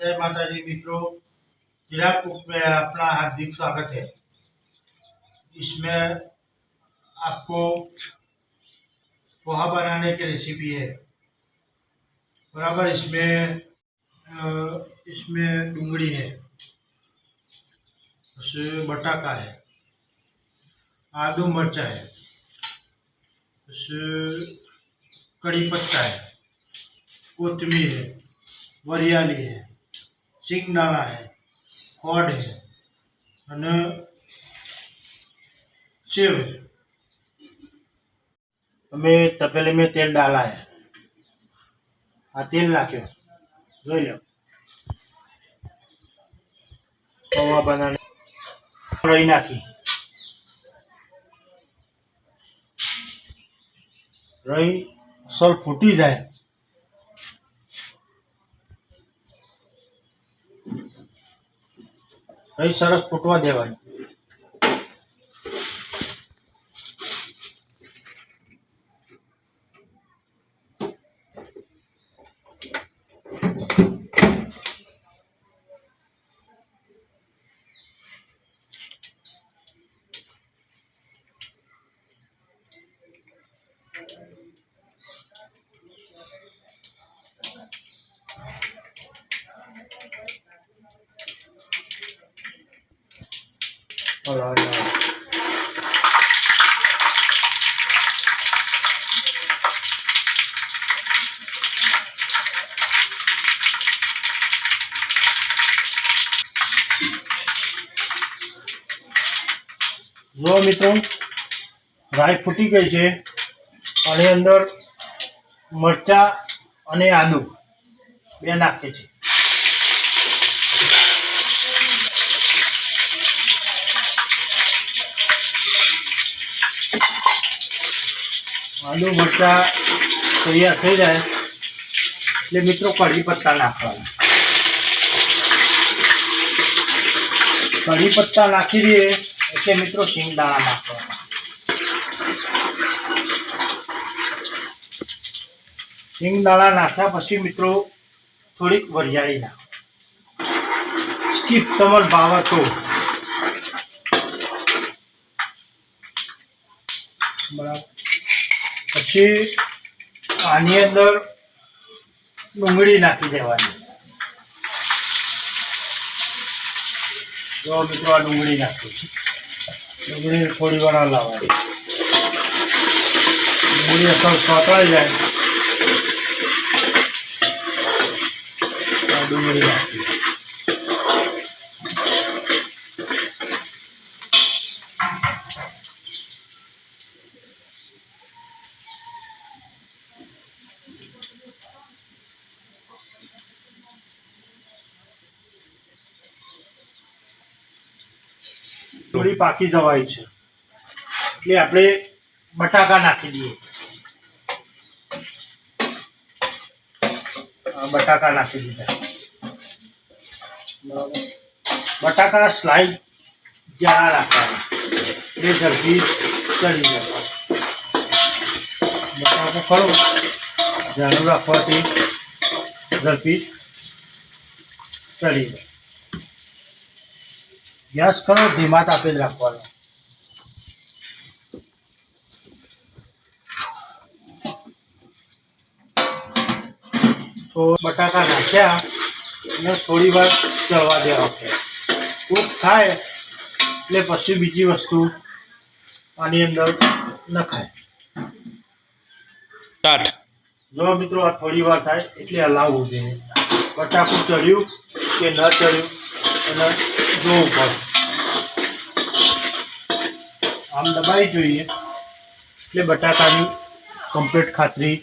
जय माता दी मित्रों चिराग कुक में अपना हार्दिक स्वागत है इसमें आपको पोहा बनाने की रेसिपी है बराबर इसमें अ, इसमें डूंगरी है उसमें बटाका है आदू मरचा है उसमें कड़ी पत्ता है कोथमीर है વરિયાળી છે સિંગદાણા છે કોડ છે અને સેવ છે. અમે તપેલી મેં તેલ ડાલા है આ તેલ નાખ્યો. જોઈ લો. પૌવા બનાવી રહી નાખી. રહી અસલ ફૂટી જાય રહી સરસ ફૂટવા દેવાની. Hello, hola. જો મિત્રો રાઈ ફૂટી ગઈ છે અને અંદર મરચા અને આદુ બે નાખે છે આદુ મરચા તૈયાર થઈ જાય એટલે મિત્રો કઢી પત્તા નાખવાના. કઢી પત્તા નાખી દઈએ એટલે મિત્રો શિંગદાણા નાખવાના. શિંગદાણા નાખ્યા પછી મિત્રો થોડીક વરિયાળી નાખો. સ્કીપ તમાર ભાવે તો બરાબર. પછી આની અંદર ડુંગળી નાખી દેવાની. જો મિત્રો આ ડુંગળી નાખી. ડુંગળી થોડી વાર લાવવાની ડુંગળી અસર સોતળાઈ જાય. ડુંગળી નાખી. થોડી પાકી જવાય છે. એટલે આપણે બટાકા નાખી દઈએ. બટાકા નાખી દીધા. બટાકા સ્લાઇડ જાડા રાખવાના. એટલે ઝડપી ચડી જવા બટાકા ખરો. જાડું રાખવાથી ઝડપી ચડી જાય ગેસ કરો ધીમા તાપે જ રાખવાનો. તો બટાકા નાખ્યા અને થોડી વાર ચડવા દેવા છે. કૂક થાય એટલે પછી બીજી વસ્તુ આની અંદર નખાય. સ્ટાર્ટ. જો મિત્રો આ થોડી વાર થાય એટલે હલાવવું જોઈએ બટાકું ચડ્યું કે ન ચડ્યું અને જોવું પડે આમ દબાવી જોઈએ. એટલે બટાકાની કમ્પ્લીટ ખાતરી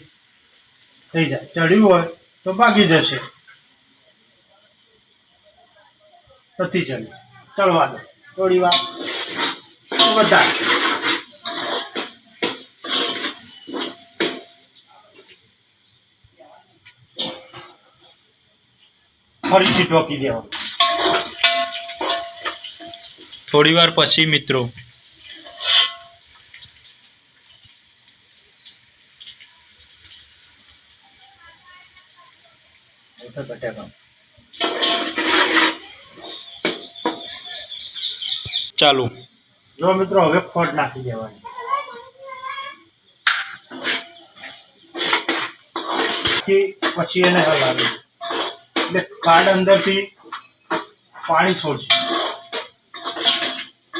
થઈ જાય. ચડ્યું હોય તો ભાગી જશે. નથી ચડ્યું. ચડવા દો. થોડી વાર. વધારે. ફરીથી ઢોકી દેવાનું. થોડી વાર પછી, મિત્રો. ચાલુ. જો મિત્રો, હવે ખોટ નાખી દેવાની. પછી એને હલાવી. એટલે કાર્ડ અંદરથી પાણી છોડશે.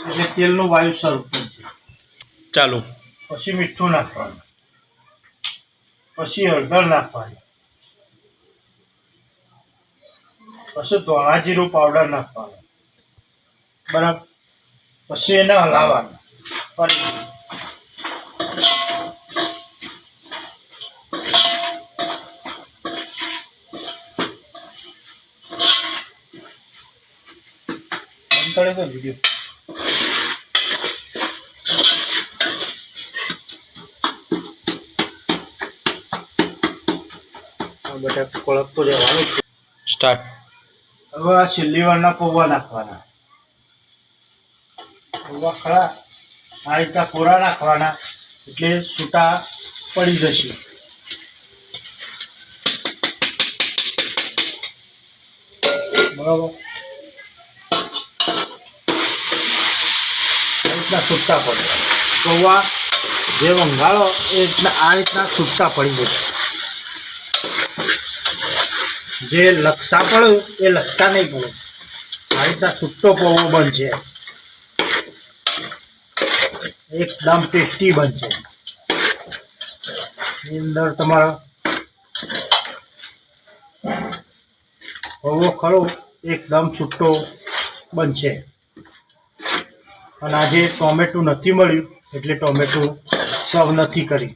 એટલે તેલનું વાયુ સ્વરૂપ ચાલુ. પછી મીઠું નાખવાનું. પછી હળદર નાખવાની. પછી ધોળા જીરું પાવડર નાખવાનો. બરાબર? પછી એને હલાવવાનું. ફરી. તો વીડિયો આ બધા કોળપ તો રહેવાનું. સ્ટાર્ટ. હવે આ છેલ્લી વારના પૌવા નાખવાના. પૌવા ખરા. આ રીતના કોરા નાખવાના. એટલે છૂટા પડી જશે. બરાબર? રીતના છૂટા પડે. પૌવા જે વંગાળો એ રીતના આ રીતના છૂટા પડી જશે. જે લક્ષા પડ્યું એ લક્ષા નહીં પડે. આ રીતના છૂટો પૌવો બનશે. એકદમ ટેસ્ટી બનશે. એની અંદર તમારો પૌવો ખરો એકદમ છૂટો બનશે. અને આજે ટોમેટું નથી મળ્યું, એટલે ટોમેટું સર્વ નથી કરી.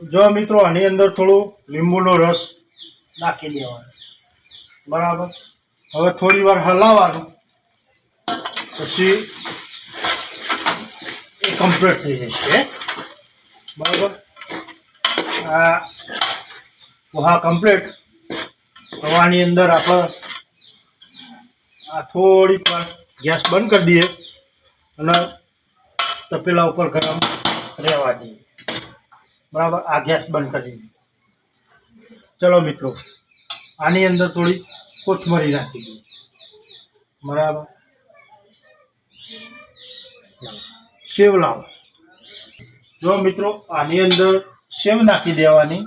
જો મિત્રો, આની અંદર થોડું લીંબુનો રસ નાખી દેવાનો. બરાબર? હવે થોડી વાર હલાવવાનું. પછી એ કમ્પ્લીટ થઈ જશે બરાબર? આ પોહા કમ્પ્લીટ હવાની અંદર આપણે આ થોડીક વાર ગેસ બંધ કરી દઈએ અને તપેલા ઉપર ગરમ રહેવા દઈએ. બરાબર, આ ગેસ બંધ કરી ચલો મિત્રો, આની અંદર થોડી કોથમરી નાખી દઈએ બરાબર? સેવ લાવો જો મિત્રો, આની અંદર સેવ નાખી દેવાની,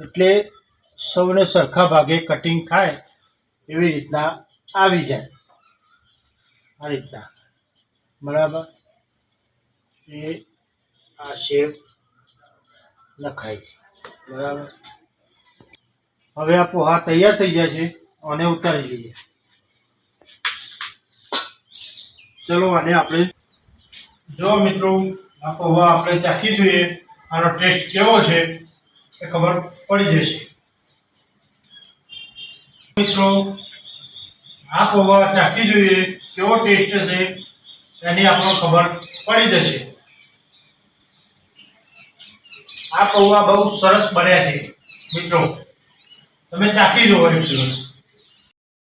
એટલે સૌને સરખા ભાગે કટિંગ થાય એવી રીતના આવી જાય. આ રીતના. બરાબર? એ આ સેવ છે. બરાબર? હવે આ પોહા તૈયાર થઈ ગયા છે અને ઉતારી લઈએ. ચલો, આને આપણે જો મિત્રો આ પૌવા આપણે ચાખી જોઈએ. આનો ટેસ્ટ કેવો છે એ ખબર પડી જશે. મિત્રો આ પૌવા ચાખી જોઈએ, કેવો ટેસ્ટ છે એની આપણને ખબર પડી જશે. આ પૌવા બહુ સરસ બન્યા છે. મિત્રો તમે ચાખી જુઓ એક દિવસ.